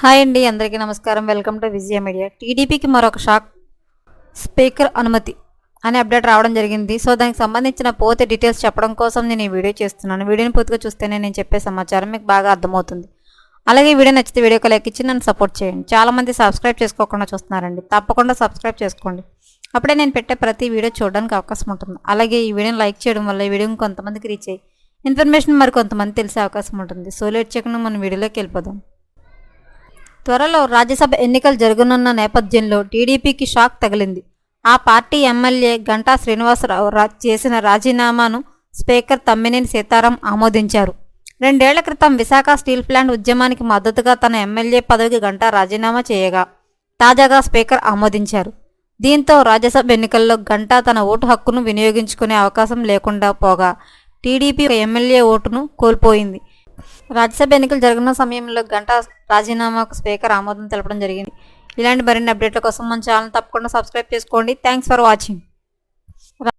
Hi అండి అందరికీ నమస్కారం. Welcome to Vijaya media. టీడీపీకి మరొక షాక్ స్పీకర్ అనుమతి అనే అప్డేట్ రావడం జరిగింది. సో దానికి సంబంధించిన పోతే డీటెయిల్స్ చెప్పడం కోసం నేను ఈ వీడియో చేస్తున్నాను. వీడియోని పూర్తిగా చూస్తేనే నేను చెప్పే సమాచారం మీకు బాగా అర్థమవుతుంది. అలాగే వీడియో నచ్చితే వీడియోకి లైక్ ఇచ్చి నన్ను సపోర్ట్ చేయండి. చాలామంది సబ్స్క్రైబ్ చేసుకోకుండా చూస్తున్నారండి. తప్పకుండా సబ్స్క్రైబ్ చేసుకోండి. అప్పుడే నేను పెట్టే ప్రతి వీడియో చూడడానికి అవకాశం ఉంటుంది. అలాగే ఈ వీడియోని లైక్ చేయడం వల్ల ఈ వీడియోని కొంతమందికి రీచ్ అయ్యి ఇన్ఫర్మేషన్ మరి కొంతమంది తెలిసే అవకాశం ఉంటుంది. సో లేట్ చేయకుండా మన వీడియోలోకి వెళ్ళిపోదాం. త్వరలో రాజ్యసభ ఎన్నికలు జరగనున్న నేపథ్యంలో టీడీపీకి షాక్ తగిలింది. ఆ పార్టీ ఎమ్మెల్యే గంటా శ్రీనివాసరావు రా చేసిన రాజీనామాను స్పీకర్ తమ్మినేని సీతారాం ఆమోదించారు. రెండేళ్ళ క్రితం విశాఖ స్టీల్ ప్లాంట్ ఉద్యమానికి మద్దతుగా తన ఎమ్మెల్యే పదవికి గంటా రాజీనామా చేయగా తాజాగా స్పీకర్ ఆమోదించారు. దీంతో రాజ్యసభ ఎన్నికల్లో గంటా తన ఓటు హక్కును వినియోగించుకునే అవకాశం లేకుండా పోగా టీడీపీ ఎమ్మెల్యే ఓటును కోల్పోయింది. రాజ్యసభ ఎన్నికలు జరగనున్న సమయంలో గంటా రాజీనామాకు స్పీకర్ ఆమోదం తెలపడం జరిగింది. ఇలాంటి మరిన్ని అప్డేట్ల కోసం మన ఛానల్ తప్పకుండా సబ్స్క్రైబ్ చేసుకోండి. Thanks for watching.